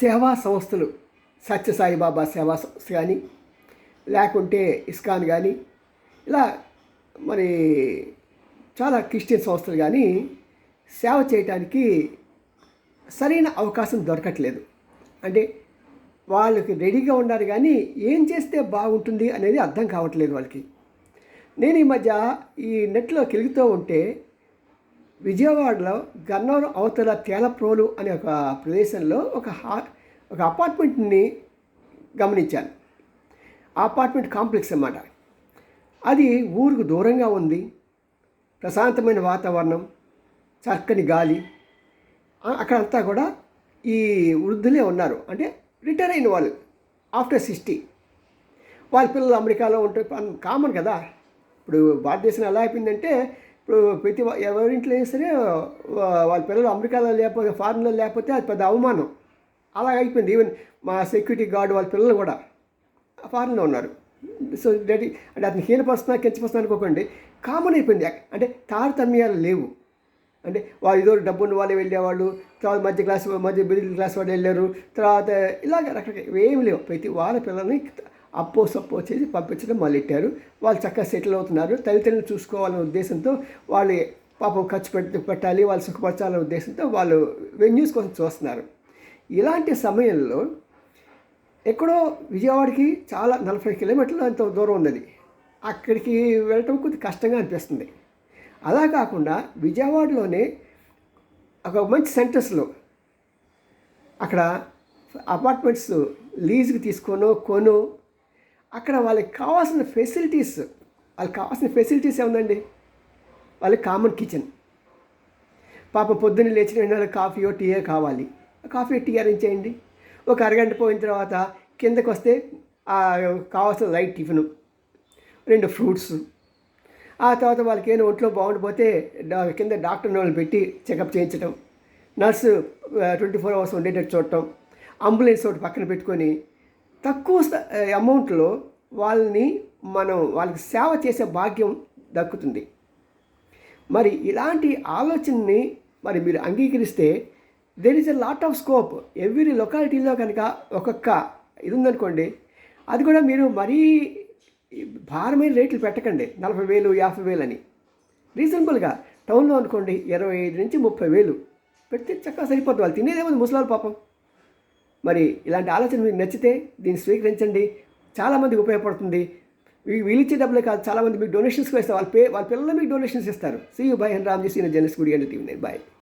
సేవా సంస్థలు సత్యసాయిబాబా సేవా సంస్థ కానీ లేకుంటే ఇస్కాన్ కానీ ఇలా మరి చాలా క్రిస్టియన్ సంస్థలు కానీ సేవ చేయటానికి సరైన అవకాశం దొరకట్లేదు. అంటే వాళ్ళకి రెడీగా ఉన్నారు కానీ ఏం చేస్తే బాగుంటుంది అనేది అర్థం కావట్లేదు వాళ్ళకి. నేను ఈ మధ్య ఈ నెట్లో కెలుగుతూ ఉంటే విజయవాడలో గన్నవరం అవతల తేలప్రోలు అనే ఒక ప్రదేశంలో ఒక హా ఒక అపార్ట్మెంట్ని గమనించాను. అపార్ట్మెంట్ కాంప్లెక్స్ అన్నమాట. అది ఊరుకు దూరంగా ఉంది. ప్రశాంతమైన వాతావరణం చక్కని గాలి. అక్కడంతా కూడా ఈ వృద్ధులే ఉన్నారు. అంటే రిటైర్ అయిన వాళ్ళు ఆఫ్టర్ సిక్స్టీ. వాళ్ళ పిల్లలు అమెరికాలో ఉంటే కామన్ కదా. ఇప్పుడు భారతదేశం ఎలా అయిపోయిందంటే ఇప్పుడు ప్రతి ఎవరింట్లో అయినా సరే వాళ్ళ పిల్లలు అమెరికాలో లేకపోతే ఫారిన్లో లేకపోతే అది పెద్ద అవమానం. అలా అయిపోయింది. ఈవెన్ మా సెక్యూరిటీ గార్డు వాళ్ళ పిల్లలు కూడా ఫారిన్లో ఉన్నారు. సో డాడీ అంటే అతను హీనపరుస్తున్నా కించపరుస్తున్నా అనుకోకండి. కామన్ అయిపోయింది. అంటే తారతమ్యాలు లేవు. అంటే వాళ్ళు ఏదో డబ్బు ఉన్న వాళ్ళే వెళ్ళేవాళ్ళు. తర్వాత మధ్య క్లాస్ మధ్య మిడిల్ క్లాస్ వాళ్ళు వెళ్ళారు. తర్వాత ఇలాగ రకరకాల ఏమి లేవు. ప్రతి వాళ్ళ పిల్లల్ని అప్పో సప్పో చేసి పంపించడం మొదలెట్టారు. వాళ్ళు చక్కగా సెటిల్ అవుతున్నారు. తల్లిదండ్రులు చూసుకోవాలనే ఉద్దేశంతో వాళ్ళు పాపం ఖర్చు పెట్టి పెట్టాలి వాళ్ళు సుఖపరచాలనే ఉద్దేశంతో వాళ్ళు వెన్యూస్ కోసం చూస్తున్నారు. ఇలాంటి సమయంలో ఎక్కడో విజయవాడకి చాలా నలభై కిలోమీటర్లు అంత దూరం ఉన్నది. అక్కడికి వెళ్ళటం కొద్దిగా కష్టంగా అనిపిస్తుంది. అలా కాకుండా విజయవాడలోనే ఒక మంచి సెంటర్స్లో అక్కడ అపార్ట్మెంట్స్ లీజుకి తీసుకొనో కొను అక్కడ వాళ్ళకి కావాల్సిన ఫెసిలిటీస్ వాళ్ళకి కావాల్సిన ఫెసిలిటీస్ ఏముందండి? వాళ్ళకి కామన్ కిచెన్ పాపం పొద్దున్న లేచిన వెంటనే కాఫీయో టీయో కావాలి. కాఫీ టీ అరేంజ్ చేయండి. ఒక అరగంట పోయిన తర్వాత కిందకు వస్తే కావాల్సిన లైట్ టిఫిన్ రెండు ఫ్రూట్స్ ఆ తర్వాత వాళ్ళకి ఏమైనా ఒంట్లో బాగుండిపోతే కింద డాక్టర్ వాళ్ళని పెట్టి చెకప్ చేయించడం నర్సు ట్వంటీ ఫోర్ అవర్స్ ఉండేటట్టు చూడటం. అంబులెన్స్ ఒకటి పక్కన పెట్టుకొని తక్కువ అమౌంట్లో వాళ్ళని మనం వాళ్ళకి సేవ చేసే భాగ్యం దక్కుతుంది. మరి ఇలాంటి ఆలోచనని మరి మీరు అంగీకరిస్తే there is a lot of scope every లొకాలిటీలో కనుక ఒక్కొక్క ఇది ఉందనుకోండి అది కూడా మీరు మరీ భారమైన రేట్లు పెట్టకండి నలభై వేలు యాభై వేలు అని. రీజనబుల్గా టౌన్లో అనుకోండి ఇరవై ఐదు నుంచి ముప్పై వేలు. పెడితే చక్కగా సరిపోతుంది వాళ్ళు తినేదేమో ముసలాలు పాపం. మరి ఇలాంటి ఆలోచన మీకు నచ్చితే దీన్ని స్వీకరించండి. చాలామందికి ఉపయోగపడుతుంది. వీళ్ళిచ్చే డబ్బులే కాదు చాలామంది మీకు డొనేషన్స్ కూడా ఇస్తారు. వాళ్ళ పే వాళ్ళ పిల్లలు మీకు డొనేషన్స్ ఇస్తారు. See you bye and Ramji Seena journalist గుడి అండ్ టీవీ బాయ్